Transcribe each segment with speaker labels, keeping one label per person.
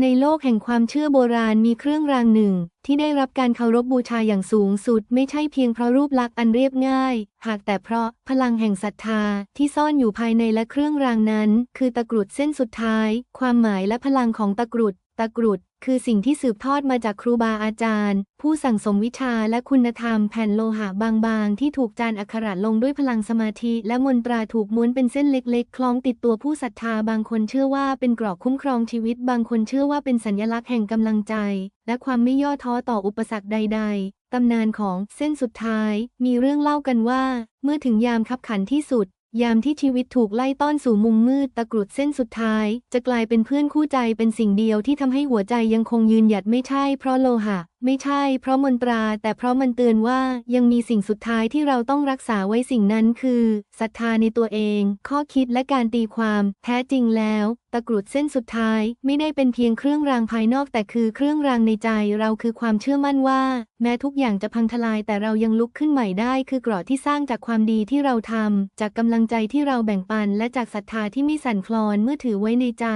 Speaker 1: ในโลกแห่งความเชื่อโบราณมีเครื่องรางหนึ่ง ที่ได้รับการเคารพบูชาอย่างสูงสุด ไม่ใช่เพียงเพราะรูปลักษณ์อันเรียบง่าย หากแต่เพราะพลังแห่งศรัทธาที่ซ่อนอยู่ภายในและเครื่องรางนั้น คือตะกรุดเส้นสุดท้าย ความหมายและพลังของตะกรุด ตะกรุด คือสิ่งที่สืบทอดมาจากครูบาอาจารย์ ผู้สั่งสมวิชาและคุณธรรม แผ่นโลหะบางๆ ที่ถูกจานอักขระลงด้วยพลังสมาธิ และมนตราถูกม้วนเป็นเส้นเล็กๆ คล้องติดตัวผู้ศรัทธาบางคนเชื่อว่าเป็นกราะคุ้มครองชีวิต บางคนเชื่อว่าเป็นสัญลักษณ์แห่งกำลังใจ และความไม่ย่อท้อต่ออุปสรรคใด ๆ ตำนานของเส้นสุดท้าย มีเรื่องเล่ากันว่า เมื่อถึงยามคับขันที่สุด ยามที่ชีวิตถูกไล่ต้อนสู่มุมมืดตะกรุดเส้นสุดท้าย จะกลายเป็นเพื่อนคู่ใจเป็นสิ่งเดียวที่ทำให้หัวใจยังคงยืนหยัดไม่ใช่เพราะโลหะไม่ใช่เพราะมนตรา แต่เพราะมันเตือนว่ายังมีสิ่งสุดท้ายที่เราต้องรักษาไว้สิ่งนั้นคือศรัทธาในตัวเอง ข้อคิดและการตีความแท้จริงแล้ว ตะกรุดเส้นสุดท้ายไม่ได้เป็นเพียงเครื่องรางภายนอกแต่คือเครื่องรางในใจเราคือความเชื่อมั่นว่า แม้ทุกอย่างจะพังทลายแต่เรายังลุกขึ้นใหม่ได้ คือกราะที่สร้างจากความดีที่เราทำจากกำลังใจที่เราแบ่งปัน และจากศรัทธาที่ไม่สั่นคลอนเมื่อถือไว้ในใจ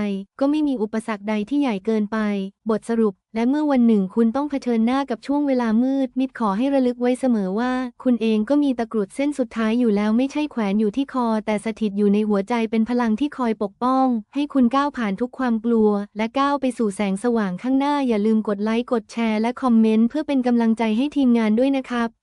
Speaker 1: ก็ไม่มีอุปสรรคใดที่ใหญ่เกินไป บทสรุป และเมื่อวันหนึ่งคุณต้องเผชิญหน้ากับช่วงเวลามืด มิดขอให้ระลึกไว้เสมอว่า คุณเองก็มีตะกรุดเส้นสุดท้ายอยู่แล้วไม่ใช่แขวนอยู่ที่คอ แต่สถิตอยู่ในหัวใจเป็นพลังที่คอยปกป้อง ให้คุณก้าวผ่านทุกความกลัว และก้าวไปสู่แสงสว่างข้างหน้าอย่าลืมกดไลค์กดแชร์และคอมเมนต์เพื่อเป็นกำลังใจให้ทีมงานด้วยนะครับ